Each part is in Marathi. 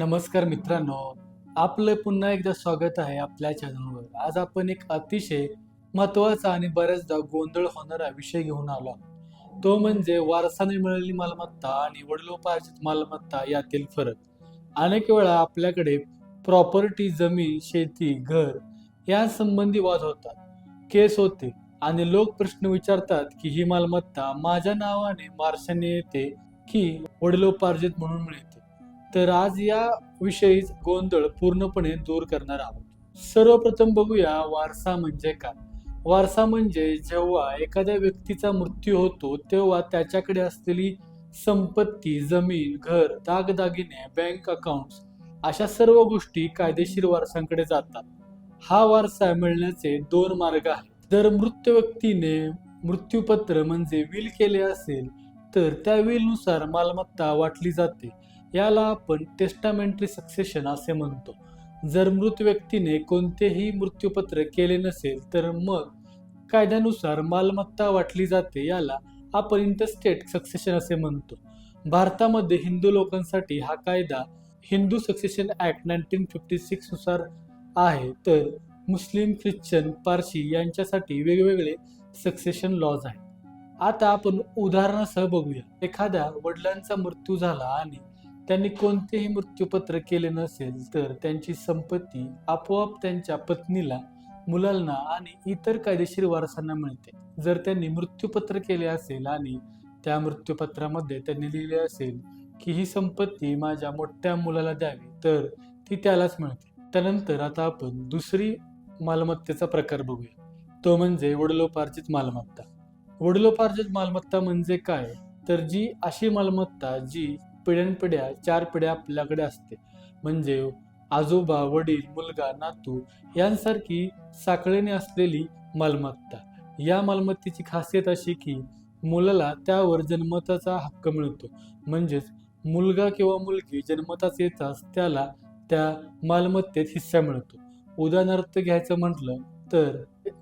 नमस्कार मित्रांनो आपलं पुन्हा एकदा स्वागत आहे आपल्या चॅनलवर आज आपण एक अतिशय महत्त्वाचा आणि बऱ्याचदा गोंधळ होणारा विषय घेऊन आलो तो म्हणजे वारसाने मिळालेली मालमत्ता आणि वडिलोपार्जित मालमत्ता यातील फरक. अनेक वेळा आपल्याकडे प्रॉपर्टी जमीन शेती घर यासंबंधी वाद होतात. केस होते आणि लोक प्रश्न विचारतात की ही मालमत्ता माझ्या नावाने वारशाने येते की वडिलोपार्जित म्हणून मिळते? तर आज या विषयी गोंधळ पूर्णपणे दूर करणार आहोत. सर्वप्रथम बघूया वारसा म्हणजे काय? वारसा म्हणजे जेव्हा एखाद्या व्यक्तीचा मृत्यू होतो तेव्हा त्याच्याकडे असलेली संपत्ती जमीन घर दागदागिने बँक अकाउंट्स अशा सर्व गोष्टी कायदेशीर वारसांकडे जातात. हा वारसा मिळण्याचे दोन मार्ग आहेत. जर मृत व्यक्तीने मृत्यूपत्र म्हणजे विल केले असेल तर त्या विलनुसार मालमत्ता वाटली जाते याला आपण टेस्टामेंटरी सक्सेशन असे म्हणतो. जर मृत व्यक्तीने कोणतेही मृत्यूपत्र केले नसेल तर मग कायद्यानुसार मालमत्ता वाटली जाते याला आपण इंटरस्टेट सक्सेशन असे म्हणतो. भारतामध्ये हिंदू लोकांसाठी हा कायदा Hindu succession act nineteen fifty सिक्सनुसार आहे. तर मुस्लिम ख्रिश्चन पारशी यांच्यासाठी वेगवेगळे सक्सेशन लॉज आहेत. आता आपण उदाहरणासह बघूया. एखाद्या वडिलांचा मृत्यू झाला आणि त्यांनी कोणतेही मृत्यूपत्र केले नसेल तर त्यांची संपत्ती आपोआप त्यांच्या पत्नीला मुलांना आणि इतर कायदेशीर वारसांना मिळते. जर त्यांनी मृत्यूपत्र केले असेल आणि त्या मृत्यूपत्रामध्ये त्यांनी लिहिले असेल की ही संपत्ती माझ्या मोठ्या मुलाला द्यावी तर ती त्यालाच मिळते. त्यानंतर आता आपण दुसरी मालमत्तेचा प्रकार बघूया. तो म्हणजे वडिलोपार्जित मालमत्ता. वडिलोपार्जित मालमत्ता म्हणजे काय? तर जी अशी मालमत्ता जी पिढ्यानपिढ्या चार पिढ्या आपल्याकडे असते. म्हणजे आजोबा वडील मुलगा नातू यांसारखी साखळीने असलेली मालमत्ता. या मालमत्तेची खासियत अशी की मुलाला त्यावर जन्मताचा हक्क मिळतो. म्हणजेच मुलगा किंवा मुलगी जन्मताच येताच त्याला त्या मालमत्तेत हिस्सा मिळतो. उदाहरणार्थ घ्यायचं म्हटलं तर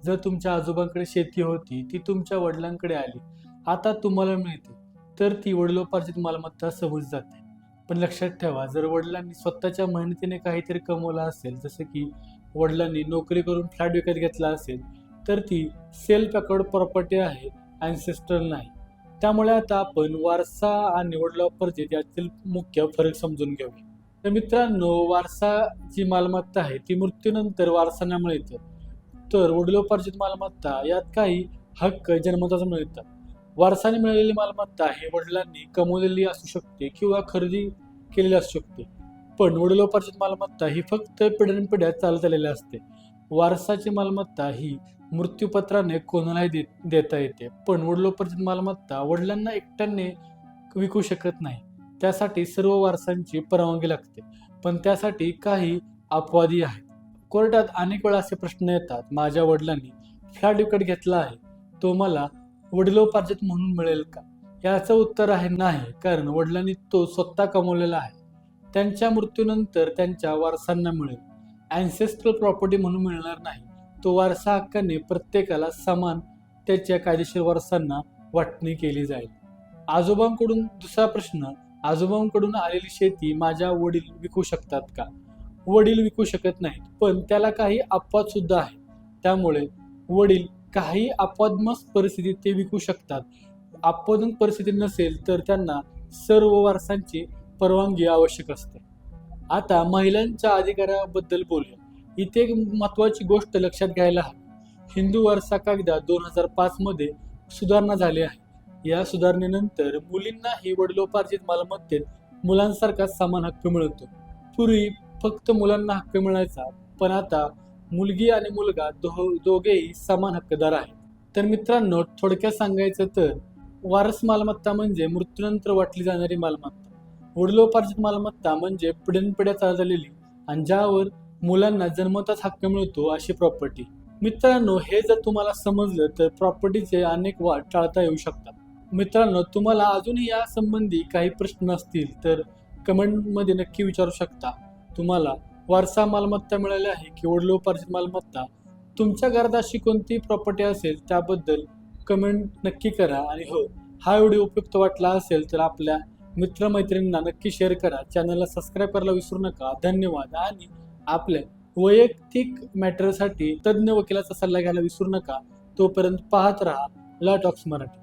जर तुमच्या आजोबांकडे शेती होती ती तुमच्या वडिलांकडे आली. आता तुम्हाला मिळते. तर ती वडिलोपार्जित मालमत्ता समज जाते. पण लक्षात ठेवा जर वडिलांनी स्वतःच्या मेहनतीने काहीतरी कमवलं असेल जसं की वडिलांनी नोकरी करून फ्लॅट विकत घेतला असेल तर ती सेल्फ अकाउंट प्रॉपर्टी आहे अँसेस्ट्रल नाही. त्यामुळे आता आपण वारसा आणि वडिलोपार्जित यातील मुख्य फरक समजून घेऊया. तर मित्रांनो वारसा जी मालमत्ता आहे ती मृत्यूनंतर वारसांना मिळते. तर वडिलोपार्जित मालमत्ता यात काही हक्क जन्मताच मिळतात. वारसाने मिळालेली मालमत्ता ही वडिलांनी कमवलेली असू शकते किंवा खरेदी केलेली असू शकते. पण वडिलोपार्जित मालमत्ता ही फक्त पिढ्यानपिढ्या चालत आलेली असते. वारसाची मालमत्ता ही मृत्यूपत्राने कोणालाही दे देता येते. पण वडिलोपार्जित मालमत्ता वडिलांना एकट्याने विकू शकत नाही. त्यासाठी सर्व वारसांची परवानगी लागते. पण त्यासाठी काही अपवादी आहेत. कोर्टात अनेक वेळा असे प्रश्न येतात माझ्या वडिलांनी फ्लॅट विकत घेतला आहे तो मला वडिलोपार्जित म्हणून मिळेल का? याचं उत्तर आहे नाही कारण वडिलांनी तो स्वतः कमवलेला आहे. त्यांच्या मृत्यूनंतर त्यांच्या वारसांना मिळेल. अँसेस्ट्रल प्रॉपर्टी म्हणून मिळणार नाही. तो वारसा हक्काने प्रत्येकाला समान त्याच्या कायदेशीर वारसांना वाटणी केली जाईल. आजोबांकडून दुसरा प्रश्न आजोबांकडून आलेली शेती माझ्या वडील विकू शकतात का? वडील विकू शकत नाहीत पण त्याला काही अपवाद सुद्धा आहे त्यामुळे वडील काही अपवादमस परिस्थितीत ते विकू शकतात. अपवादन परिस्थिती नसेल तर त्यांना सर्व वारसांची परवानगी आवश्यक असते. आता महिलांच्या अधिकाराबद्दल बोलूया. इथे एक महत्वाची गोष्ट लक्षात घ्यायला हवी. हिंदू वारसा कायदा दोन हजार पाच मध्ये सुधारणा झाली आहे. या सुधारणेनंतर मुलींनाही वडिलोपार्जित मालमत्तेत मुलांसारखा समान हक्क मिळतो. पूर्वी फक्त मुलांना हक्क मिळायचा पण आता मुलगी आणि मुलगा दो दोघेही समान हक्कदार आहेत. तर मित्रांनो थोडक्यात सांगायचं तर वारस मालमत्ता म्हणजे मृत्यूनंतर वाटली जाणारी मालमत्ता. वडिलोपार्जित मालमत्ता म्हणजे पिढ्यानपिढ्या चालत आलेली आणि ज्यावर मुलांना जन्मताच हक्क मिळतो अशी प्रॉपर्टी मित्रांनो हे जर तुम्हाला समजलं तर प्रॉपर्टीचे अनेक वाद टाळता येऊ शकतात. मित्रांनो तुम्हाला अजूनही यासंबंधी काही प्रश्न असतील तर कमेंटमध्ये नक्की विचारू शकता. तुम्हाला वारसा मालमत्ता मिळाली आहे की वडिलोपार्जित मालमत्ता? तुमच्या घरात अशी कोणती प्रॉपर्टी असेल त्याबद्दल कमेंट नक्की करा. आणि हो हा व्हिडिओ उपयुक्त वाटला असेल तर आपल्या मित्रमैत्रिणींना नक्की शेअर करा. चॅनलला सबस्क्राईब करायला विसरू नका. धन्यवाद. आणि आपल्या वैयक्तिक मॅटरसाठी तज्ज्ञ वकिलाचा सल्ला घ्यायला विसरू नका. तोपर्यंत पाहत राहा. Law talks Marathi